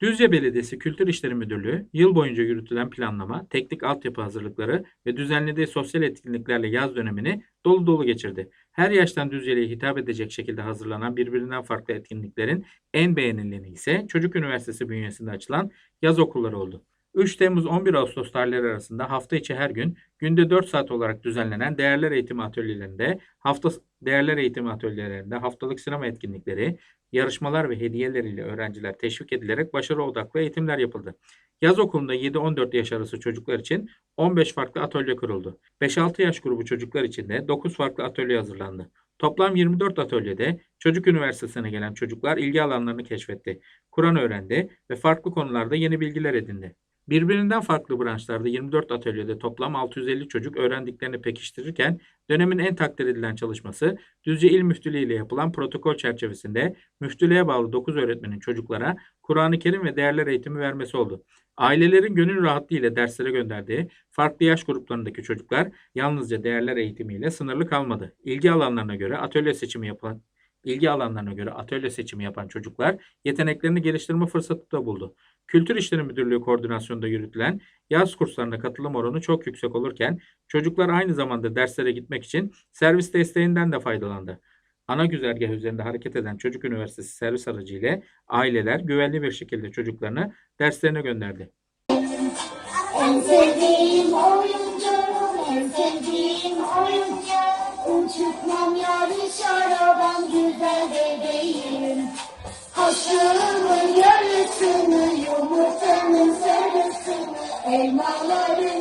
Düzce Belediyesi Kültür İşleri Müdürlüğü yıl boyunca yürütülen planlama, teknik altyapı hazırlıkları ve düzenlediği sosyal etkinliklerle yaz dönemini dolu dolu geçirdi. Her yaştan Düzceli'ye hitap edecek şekilde hazırlanan birbirinden farklı etkinliklerin en beğenileni ise Çocuk Üniversitesi bünyesinde açılan yaz okulları oldu. 3 Temmuz 11 Ağustos tarihleri arasında hafta içi her gün günde 4 saat olarak düzenlenen değerler eğitimi atölyelerinde, hafta değerler eğitimi atölyelerinde haftalık sinema etkinlikleri, yarışmalar ve hediyeleriyle öğrenciler teşvik edilerek başarı odaklı eğitimler yapıldı. Yaz okulunda 7-14 yaş arası çocuklar için 15 farklı atölye kuruldu. 5-6 yaş grubu çocuklar için de 9 farklı atölye hazırlandı. Toplam 24 atölyede Çocuk Üniversitesi'ne gelen çocuklar ilgi alanlarını keşfetti, Kur'an öğrendi ve farklı konularda yeni bilgiler edindi. Birbirinden farklı branşlarda 24 atölyede toplam 650 çocuk öğrendiklerini pekiştirirken dönemin en takdir edilen çalışması Düzce İl Müftülüğü ile yapılan protokol çerçevesinde müftülüğe bağlı 9 öğretmenin çocuklara Kur'an-ı Kerim ve değerler eğitimi vermesi oldu. Ailelerin gönül rahatlığı ile derslere gönderdiği farklı yaş gruplarındaki çocuklar yalnızca değerler eğitimiyle sınırlı kalmadı. İlgi alanlarına göre atölye seçimi yapılan ilgi alanlarına göre atölye seçimi yapan çocuklar yeteneklerini geliştirme fırsatı da buldu. Kültür İşleri Müdürlüğü koordinasyonunda yürütülen yaz kurslarına katılım oranı çok yüksek olurken çocuklar aynı zamanda derslere gitmek için servis desteğinden de faydalandı. Ana güzergah üzerinde hareket eden Çocuk Üniversitesi servis aracı ile aileler güvenli bir şekilde çocuklarını derslerine gönderdi. En sevdiğim oyuncağım, en sevdiğim oyuncak. Uçurtmam yarış arabam, güzel bebeğim. All my love is.